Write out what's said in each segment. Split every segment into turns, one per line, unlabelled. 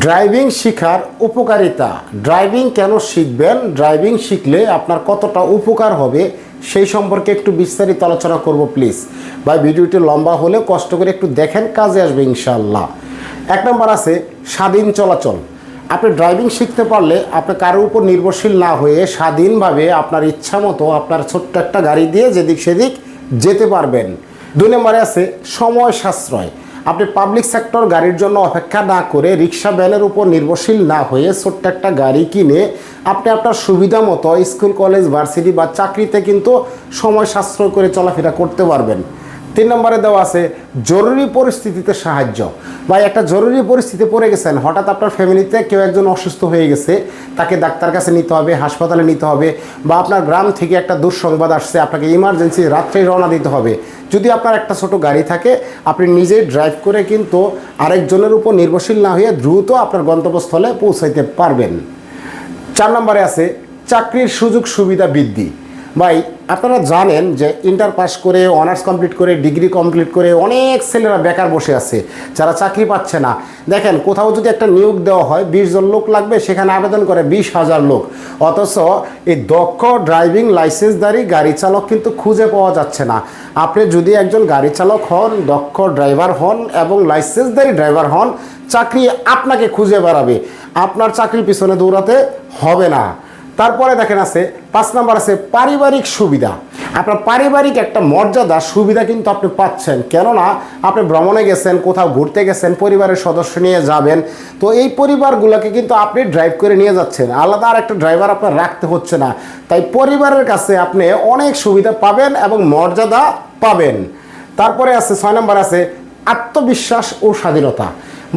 Driving শেখার উপকারিতা। Driving কেন শিখবেন? ড্রাইভিং শিখলে আপনার কতটা উপকার হবে সেই সম্পর্কে একটু বিস্তারিত আলোচনা করব প্লিজ বা ভিডিওটি লম্বা হলে কষ্ট করে একটু দেখেন, কাজে আসবে ইনশাল্লাহ এক নম্বর আছে স্বাধীন চলাচল। আপনি ড্রাইভিং শিখতে পারলে আপনি কারোর উপর নির্ভরশীল না হয়ে স্বাধীনভাবে আপনার ইচ্ছা মতো আপনার ছোট্ট একটা গাড়ি দিয়ে যেদিক সেদিক যেতে পারবেন। দুই নম্বরে আছে সময় সাশ্রয়। আপনি পাবলিক সেক্টর গাড়ির জন্য অপেক্ষা না করে রিক্সা ভ্যানের উপর নির্ভরশীল না হয়ে ছোট্ট একটা গাড়ি কিনে আপনি আপনার সুবিধা মতো স্কুল, কলেজ ভার্সিটি বা চাকরিতে কিন্তু সময় সাশ্রয় করে চলাফেরা করতে পারবেন। তিন নম্বরে দেওয়া আছে, জরুরি পরিস্থিতিতে সাহায্য। বা একটা জরুরি পরিস্থিতি পড়ে গেছেন, হঠাৎ আপনার ফ্যামিলিতে কেউ একজন অসুস্থ হয়ে গেছে, তাকে ডাক্তার কাছে নিতে হবে, হাসপাতালে নিতে হবে, বা আপনার গ্রাম থেকে একটা দুঃসংবাদ আসছে, আপনাকে ইমার্জেন্সি রাত্রেই রওনা দিতে হবে। যদি আপনার একটা ছোট গাড়ি থাকে, আপনি নিজেই ড্রাইভ করে কিন্তু আরেকজনের উপর নির্ভরশীল না হয়ে দ্রুত আপনার গন্তব্যস্থলে পৌঁছাইতে পারবেন। চার নম্বরে আছে, চাকরির সুযোগ সুবিধা বৃদ্ধি। ভাই, আপনারা জানেন যে ইন্টার পাস করে অনার্স কমপ্লিট করে ডিগ্রি কমপ্লিট করে অনেক ছেলেরা বেকার বসে আছে, যারা চাকরি পাচ্ছে না। দেখেন, কোথাও যদি একটা নিয়োগ দেওয়া হয়, বিশ জন লোক লাগবে, সেখানে আবেদন করে বিশ হাজার লোক। অথচ এই দক্ষ ড্রাইভিং লাইসেন্সধারী গাড়ি চালক কিন্তু খুঁজে পাওয়া যাচ্ছে না। আপনি যদি একজন গাড়ি চালক হন, দক্ষ ড্রাইভার হন এবং লাইসেন্সধারী ড্রাইভার হন, চাকরি আপনাকে খুঁজে বেড়াবে। আপনার চাকরির পিছনে দৌড়াতে হবে না। তারপরে দেখেন আছে, পাঁচ নাম্বার আছে পারিবারিক সুবিধা। আপনার পারিবারিক একটা মর্যাদা, সুবিধা কিন্তু আপনি পাচ্ছেন। কেননা আপনি ভ্রমণে গেছেন, কোথাও ঘুরতে গেছেন, পরিবারের সদস্য নিয়ে যাবেন, তো এই পরিবারগুলোকে কিন্তু আপনি ড্রাইভ করে নিয়ে যাচ্ছেন। আলাদা আর একটা ড্রাইভার আপনার রাখতে হচ্ছে না। তাই পরিবারের কাছে আপনি অনেক সুবিধা পাবেন এবং মর্যাদা পাবেন। তারপরে আছে, ছয় নম্বর আছে, আত্মবিশ্বাস ও স্বাধীনতা।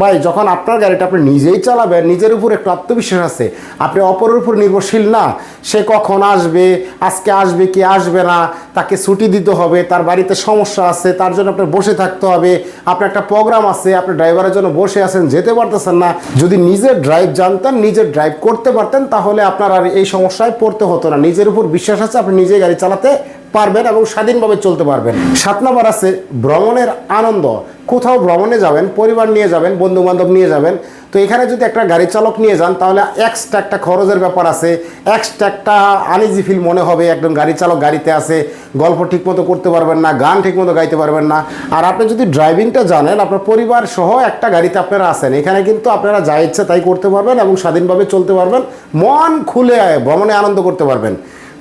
ভাই, যখন আপনার গাড়িটা আপনি নিজেই চালাবেন, নিজের উপর একটু আত্মবিশ্বাস আছে, আপনি অপরের উপর নির্ভরশীল না। সে কখন আসবে, আজকে আসবে কি আসবে না, তাকে ছুটি দিতে হবে, তার বাড়িতে সমস্যা আছে, তার জন্য আপনার বসে থাকতে হবে, আপনার একটা প্রোগ্রাম আছে, আপনি ড্রাইভারের জন্য বসে আছেন, যেতে পারতেছেন না। যদি নিজের ড্রাইভ জানতেন, নিজের ড্রাইভ করতে পারতেন, তাহলে আপনার আর এই সমস্যায় পড়তে হতো না। নিজের উপর বিশ্বাস আছে, আপনি নিজে গাড়ি চালাতে পারবেন এবং স্বাধীনভাবে চলতে পারবেন। সাত নম্বর আছে ভ্রমণের আনন্দ। কোথাও ভ্রমণে যাবেন, পরিবার নিয়ে যাবেন বন্ধু বান্ধব নিয়ে যাবেন। তো এখানে যদি একটা গাড়ি চালক নিয়ে যান, তাহলে এক্সট্রা একটা খরচের ব্যাপার আছে। এক্সট্রা একটা আনিজি ফিল মনে হবে, একজন গাড়ি চালক গাড়িতে আছে, গল্প ঠিকমতো করতে পারবেন না, গান ঠিকমতো গাইতে পারবেন না। আর আপনি যদি ড্রাইভিংটা জানেন, আপনার পরিবার সহ একটা গাড়িতে আপনারা আছেন। এখানে কিন্তু আপনারা যা ইচ্ছে তাই করতে পারবেন এবং স্বাধীনভাবে চলতে পারবেন। মন খুলে ভ্রমণে আনন্দ করতে পারবেন।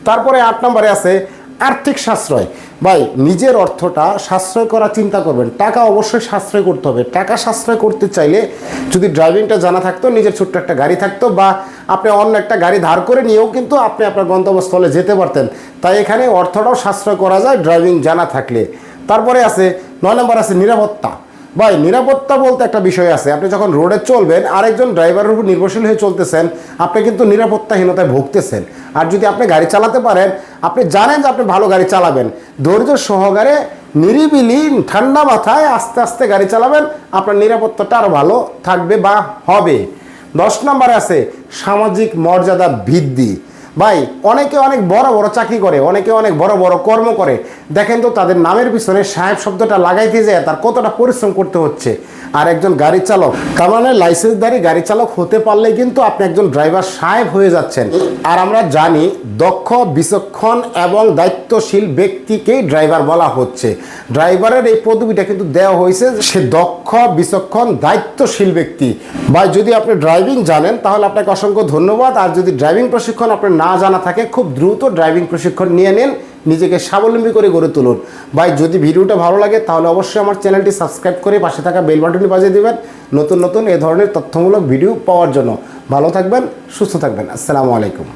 তারপরে আট নম্বরে আছে আর্থিক সাশ্রয়। ভাই, নিজের অর্থটা সাশ্রয় করার চিন্তা করবেন। টাকা অবশ্যই সাশ্রয় করতে হবে। টাকা সাশ্রয় করতে চাইলে যদি ড্রাইভিংটা জানা থাকতো, নিজের ছোট্ট একটা গাড়ি থাকতো বা আপনি অন্য একটা গাড়ি ধার করে নিয়েও কিন্তু আপনি আপনার গন্তব্যস্থলে যেতে পারতেন। তাই এখানে অর্থটাও সাশ্রয় করা যায় ড্রাইভিং জানা থাকলে। তারপরে আছে, নয় নম্বর আছে নিরাপত্তা। ভাই, নিরাপত্তা বলতে একটা বিষয় আছে। আপনি যখন রোডে চলবেন, আরেকজন ড্রাইভারের উপর নির্ভরশীল হয়ে চলতেছেন, আপনি কিন্তু নিরাপত্তাহীনতায় ভুগতেছেন। আর যদি আপনি গাড়ি চালাতে পারেন, আপনি জানেন যে আপনি ভালো গাড়ি চালাবেন। ধৈর্য সহকারে, নিরিবিলি, ঠান্ডা মাথায় আস্তে আস্তে গাড়ি চালাবেন, আপনার নিরাপত্তাটা আরও ভালো থাকবে বা হবে। দশ নম্বরে আছে, সামাজিক মর্যাদা বৃদ্ধি। ভাই, অনেকে অনেক বড় বড় চাকরি করে, অনেকে অনেক বড় বড় কর্ম করে। দেখেন তো তাদের নামের পিছনে সাহেব শব্দটা লাগাইতে যায়, তার কতটা পরিশ্রম করতে হচ্ছে। আর একজন গাড়ি চালক, তার মানে লাইসেন্সধারী গাড়ি চালক হতে পারলে কিন্তু আপনি একজন ড্রাইভার সাহেব হয়ে যাচ্ছেন। আর আমরা জানি দক্ষ, বিচক্ষণ এবং দায়িত্বশীল ব্যক্তিকেই ড্রাইভার বলা হচ্ছে। ড্রাইভারের এই পদবিটা কিন্তু দেওয়া হয়েছে সে দক্ষ, বিচক্ষণ, দায়িত্বশীল ব্যক্তি। ভাই, যদি আপনি ড্রাইভিং জানেন, তাহলে আপনাকে অসংখ্য ধন্যবাদ। আর যদি ড্রাইভিং প্রশিক্ষণ আপনার না জানা থাকে, খুব দ্রুত ড্রাইভিং প্রশিক্ষণ নিয়ে নিন, নিজেকে স্বাবলম্বী করে গড়ে তুলুন। ভাই, যদি ভিডিওটা ভালো লাগে, তাহলে অবশ্যই আমার চ্যানেলটি সাবস্ক্রাইব করে পাশে থাকা বেল বাটনটি বাজিয়ে দেবেন। নতুন নতুন এ ধরনের তথ্যমূলক ভিডিও পাওয়ার জন্য। ভালো থাকবেন, সুস্থ থাকবেন। আসসালামু আলাইকুম।